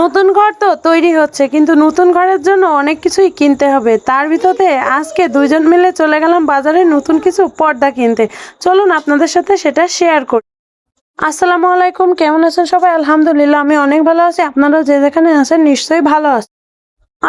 নতুন ঘর তো তৈরি হচ্ছে, কিন্তু নতুন ঘরের জন্য অনেক কিছুই কিনতে হবে। তার ভিতরে আজকে দুইজন মিলে চলে গেলাম বাজারে নতুন কিছু পর্দা কিনতে। চলুন আপনাদের সাথে সেটা শেয়ার করি। আসসালামু আলাইকুম, কেমন আছেন সবাই? আলহামদুলিল্লাহ, আমি অনেক ভালো আছি। আপনারাও যে যেখানে আছেন নিশ্চয়ই ভালো আছেন।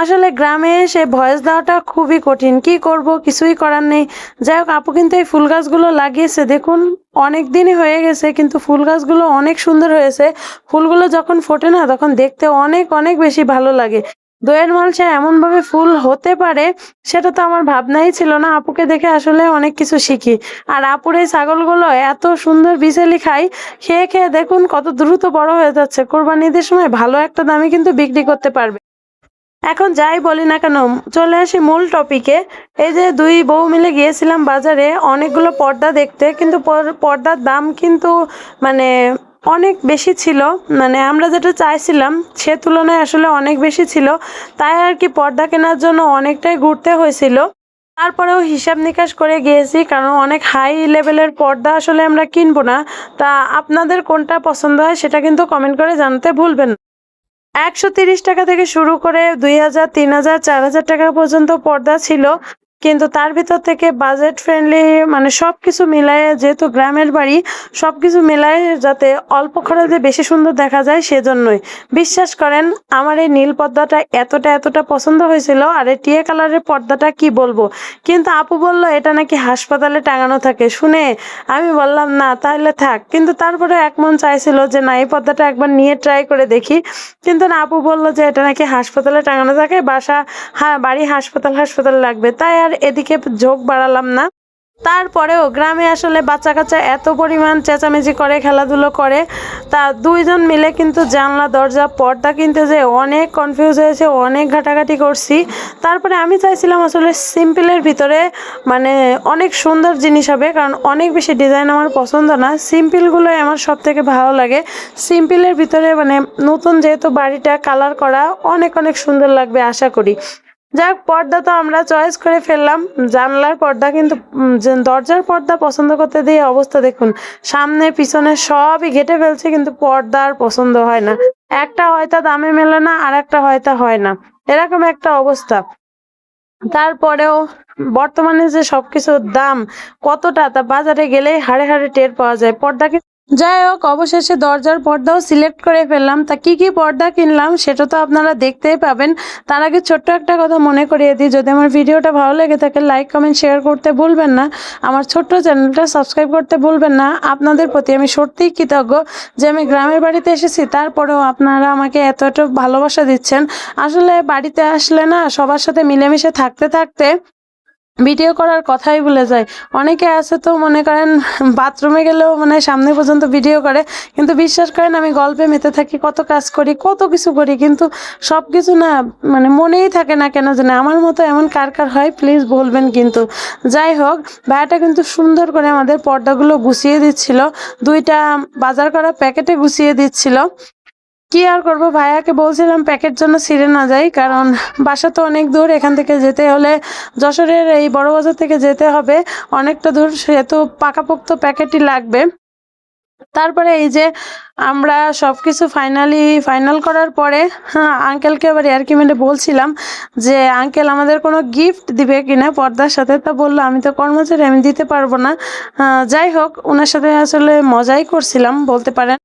আসলে গ্রামে এসে ভয়েস দেওয়াটা খুবই কঠিন। কি করব? কিছুই করার নেই। যাই হোক, আপু কিন্তু এই ফুল গাছগুলো লাগিয়েছে। দেখুন, অনেক দিনই হয়ে গেছে, কিন্তু ফুল গাছগুলো অনেক সুন্দর হয়েছে। ফুলগুলো যখন ফোটে না, তখন দেখতে অনেক অনেক বেশি ভালো লাগে। দইয়ের মালসা এমনভাবে ফুল হতে পারে, সেটা তো আমার ভাবনাই ছিল না। আপুকে দেখে আসলে অনেক কিছু শিখি। আর আপুর এই ছাগলগুলো এত সুন্দর বিচেলি খাই, খেয়ে খেয়ে দেখুন কত দ্রুত বড় হয়ে যাচ্ছে। কোরবানিদের সময় ভালো একটা দামে কিন্তু বিক্রি করতে পারবে। এখন যাই বলি না কেন, চলে আসি মূল টপিকে এই যে দুই বউ মিলে গিয়েছিলাম বাজারে, অনেকগুলো পর্দা দেখতে, কিন্তু পর্দার দাম কিন্তু মানে অনেক বেশি ছিল। মানে আমরা যেটা চাইছিলাম, সে তুলনায় আসলে অনেক বেশি ছিল। তাই আর কি পর্দা কেনার জন্য অনেকটাই ঘুরতে হয়েছিল। তারপরেও হিসাব নিকাশ করে গিয়েছি, কারণ অনেক হাই লেভেলের পর্দা আসলে আমরা কিনবো না। তা আপনাদের কোনটা পছন্দ হয়, সেটা কিন্তু কমেন্ট করে জানাতে ভুলবেন না। একশো টাকা থেকে শুরু করে দুই হাজার, তিন হাজার, চার হাজার টাকা পর্যন্ত পর্দা ছিল। কিন্তু তার ভিতর থেকে বাজেট ফ্রেন্ডলি মানে সব কিছু মিলায়ে যেহেতু গ্রামের বাড়ি সব কিছু মিলায়ে যাতে অল্প খরচে বেশি সুন্দর দেখা যায় সেজন্যই। বিশ্বাস করেন, আমার এই নীল পর্দাটা এতটা এতটা পছন্দ হয়েছিল আর এই টিয়া কালারের পর্দাটা কি বলব? কিন্তু আপু বলল, এটা নাকি হাসপাতালে টাঙানো থাকে। শুনে আমি বললাম, না, তাহলে থাক। কিন্তু তারপরে এক মন চাইছিল যে, না, এই পর্দাটা একবার নিয়ে ট্রাই করে দেখি। কিন্তু না, আপু বলল যে, এটা নাকি হাসপাতালে টাঙানো থাকে, বাসা হ্যাঁ বাড়ি হাসপাতাল হাসপাতাল লাগবে। তাই এদিকে ঝোঁক বাড়ালাম না। তারপরেও গ্রামে আসলে বাচ্চা কাচ্চা এত পরিমাণ চেঁচামেচি করে, খেলাধুলো করে, তা দুইজন মিলে কিন্তু জানলা, দরজা, পর্দা কিনতে যে অনেক কনফিউজ হয়েছে, অনেক ঘাটাঘাটি করছি। তারপরে আমি চাইছিলাম আসলে সিম্পলের ভিতরে মানে অনেক সুন্দর জিনিস হবে, কারণ অনেক বেশি ডিজাইন আমার পছন্দ না। সিম্পলগুলোই আমার সব থেকে ভালো লাগে। সিম্পলের ভিতরে মানে নতুন যেহেতু বাড়িটা কালার করা অনেক অনেক সুন্দর লাগবে, আশা করি। যাক, পর্দা তো আমরা চয়েস করে ফেললাম। জানলার পর্দা কিন্তু দরজার পর্দা পছন্দ করতে দিয়ে অবস্থা দেখুন। সামনে, পিছনে সবই ঘেটে ফেলছে, কিন্তু পর্দা আর পছন্দ হয় না। একটা হয়তো দামে মেলে না আর একটা হয়তো হয় না। এরকম একটা অবস্থা। তারপরেও বর্তমানে যে সবকিছুর দাম কতটা, তা বাজারে গেলেই হাড়ে হাড়ে টের পাওয়া যায়। পর্দা যাই হোক, অবশেষে দরজার পর্দাও সিলেক্ট করে ফেললাম। তা কি কি পর্দা কিনলাম সেটা তো আপনারা দেখতেই পাবেন। তার আগে ছোট্ট একটা কথা মনে করিয়ে দিই। যদি আমার ভিডিওটা ভালো লেগে থাকে লাইক কমেন্ট শেয়ার করতে ভুলবেন না। আমার ছোট্ট চ্যানেলটা সাবস্ক্রাইব করতে ভুলবেন না। আপনাদের প্রতি আমি সত্যিই কৃতজ্ঞ যে আমি গ্রামের বাড়িতে এসেছি। তারপরেও আপনারা আমাকে এত এত ভালোবাসা দিচ্ছেন। আসলে বাড়িতে আসলে না, সবার সাথে মিলেমিশে থাকতে থাকতে ভিডিও করার কথাই ভুলে যায়। অনেকে আছে তো মনে করেন, বাথরুমে গেলেও মানে সামনে পর্যন্ত ভিডিও করে, কিন্তু বিশ্বাস করেন আমি গল্পে মেতে থাকি, কত কাজ করি, কত কিছু করি, কিন্তু সব কিছু না মানে মনেই থাকে না কেন জানে আমার মতো এমন কার কার হয় প্লিজ বলবেন কিন্তু। যাই হোক, ভাইয়াটা কিন্তু সুন্দর করে আমাদের পর্দাগুলো গুছিয়ে দিচ্ছিল, দুইটা বাজার করা প্যাকেটে গুছিয়ে দিচ্ছিল। কি আর করব? ভাইয়াকে বলছিলাম প্যাকেট জন্য ছিঁড়ে না যাই কারণ বাসা তো অনেক দূর, এখান থেকে যেতে হলে যশোরের এই বড় বাজার থেকে যেতে হবে। অনেকটা দূর, সেহেতু পাকাপোক্ত প্যাকেটই লাগবে। তারপরে এই যে আমরা সব কিছু ফাইনালি ফাইনাল করার পরে হ্যাঁ আঙ্কেলকে আবার ইয়ার্কি মেরে বলছিলাম যে আঙ্কেল আমাদের কোনো গিফট দিবে কিনা পর্দার সাথে। তা বলল, আমি তো কর্মচারী, আমি দিতে পারব না। যাই হোক ওনার সাথে আসলে মজাই করছিলাম, বলতে পারেন।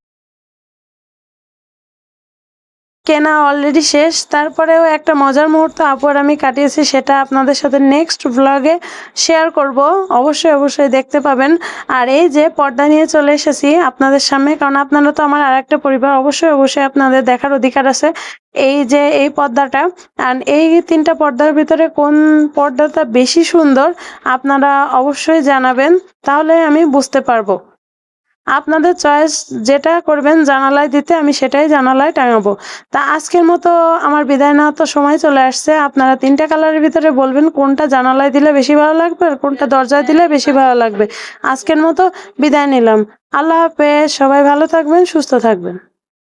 কেনা অলরেডি শেষ। তারপরেও একটা মজার মুহূর্ত আপু আমি কাটিয়েছি, সেটা আপনাদের সাথে নেক্সট ব্লগে শেয়ার করব। অবশ্যই অবশ্যই দেখতে পাবেন। আর এই যে পর্দা নিয়ে চলে এসেছি আপনাদের সামনে, কারণ আপনারা তো আমার আর একটা পরিবার, অবশ্যই অবশ্যই আপনাদের দেখার অধিকার আছে এই যে এই পর্দাটা। আর এই তিনটা পর্দার ভিতরে কোন পর্দাটা বেশি সুন্দর, আপনারা অবশ্যই জানাবেন, তাহলে আমি বুঝতে পারব। আপনাদের চয়েস যেটা করবেন জানালায় দিতে, আমি সেটাই জানালায় টাঙাবো। তা আজকের মতো আমার বিদায় নেওয়ার তো সময় চলে আসছে। আপনারা তিনটা কালারের ভিতরে বলবেন, কোনটা জানালায় দিলে বেশি ভালো লাগবে আর কোনটা দরজায় দিলে বেশি ভালো লাগবে। আজকের মতো বিদায় নিলাম। আল্লাহ হাফেজ, সবাই ভালো থাকবেন, সুস্থ থাকবেন।